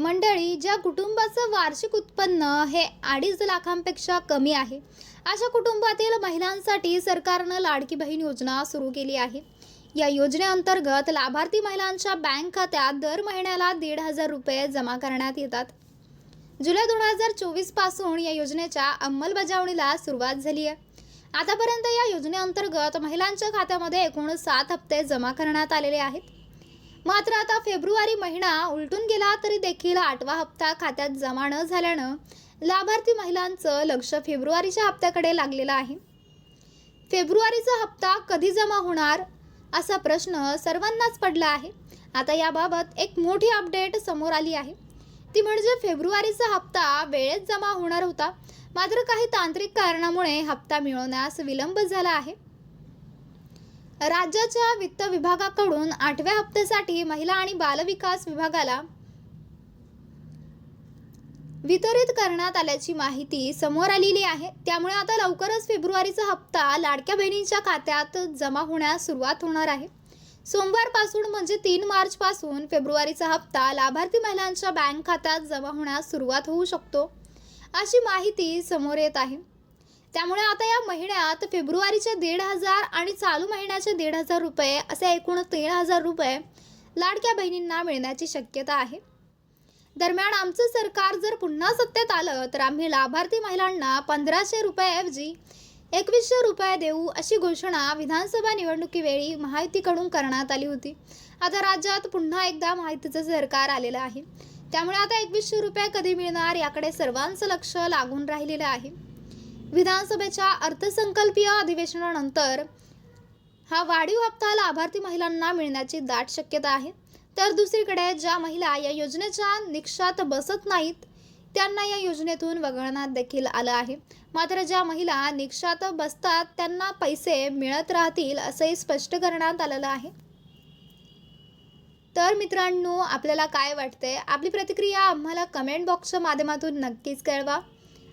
मंडळी ज्या कुटुंबाचं वार्षिक उत्पन्न हे अडीच लाखांपेक्षा कमी आहे अशा कुटुंबातील महिलांसाठी सरकारनं लाडकी बहीण योजना सुरू केली आहे. या योजनेअंतर्गत लाभार्थी महिलांच्या बँक खात्यात दर महिन्याला दीड हजार रुपये जमा करण्यात येतात. जुलै दोन हजार चोवीसपासून या योजनेच्या अंमलबजावणीला सुरुवात झाली आहे. आतापर्यंत या योजनेअंतर्गत महिलांच्या खात्यामध्ये एकूण सात हप्ते जमा करण्यात आलेले आहेत. मात्र आता फेब्रुवारी महिना उलटून गेला तरी देखील आठवा हप्ता खात्यात जमा न झाल्यानं लाभार्थी महिलांचं लक्ष फेब्रुवारीच्या हप्त्याकडे लागलेलं आहे. फेब्रुवारीचा हप्ता कधी जमा होणार असा प्रश्न सर्वांनाच पडला आहे. आता याबाबत एक मोठी अपडेट समोर आली आहे. ती म्हणजे फेब्रुवारीचा हप्ता वेळेत जमा होणार होता. मात्र काही तांत्रिक कारणामुळे हप्ता मिळवण्यास विलंब झाला आहे. राज्याच्या वित्त विभागाकडून आठव्या हप्त्यासाठी महिला आणि बालविकास विभागाला वितरित करण्यात आल्याची माहिती समोर आलेली आहे. त्यामुळे आता लवकरच फेब्रुवारीचा हप्ता लाडक्या बहिणींच्या खात्यात जमा होण्यास सुरुवात होणार आहे. सोमवारपासून म्हणजे तीन मार्चपासून फेब्रुवारीचा हप्ता लाभार्थी महिलांच्या बँक खात्यात जमा होण्यास सुरुवात होऊ शकतो अशी माहिती समोर येत आहे. त्यामुळे आता या महिन्यात फेब्रुवारीचे दीड हजार आणि चालू महिन्याचे दीड हजार रुपये असे एकूण तीन हजार रुपये लाडक्या बहिणींना मिळण्याची शक्यता आहे. दरम्यान आमचं सरकार जर पुन्हा सत्तेत आलं तर आम्ही लाभार्थी महिलांना पंधराशे रुपयाऐवजी एकवीसशे रुपये देऊ अशी घोषणा विधानसभा निवडणुकीवेळी महायुतीकडून करण्यात आली होती. आता राज्यात पुन्हा एकदा महायुतीचं सरकार आलेलं आहे. त्यामुळे आता एकवीसशे रुपये कधी मिळणार याकडे सर्वांचं लक्ष लागून राहिलेलं आहे. विधानसभेच्या अर्थसंकल्पीय अधिवेशनानंतर हा वाढीव हप्ता लाभार्थी महिलांना मिळण्याची दाट शक्यता आहे. तर दुसरीकडे ज्या महिला या योजनेच्या निकषात बसत नाहीत त्यांना या योजनेतून वगळण्यात देखील आलं आहे. मात्र ज्या महिला निकषात बसतात त्यांना पैसे मिळत राहतील असंही स्पष्ट करण्यात आलेलं आहे. तर मित्रांनो आपल्याला काय वाटतंय? आपली प्रतिक्रिया आम्हाला कमेंट बॉक्सच्या माध्यमातून नक्कीच कळवा.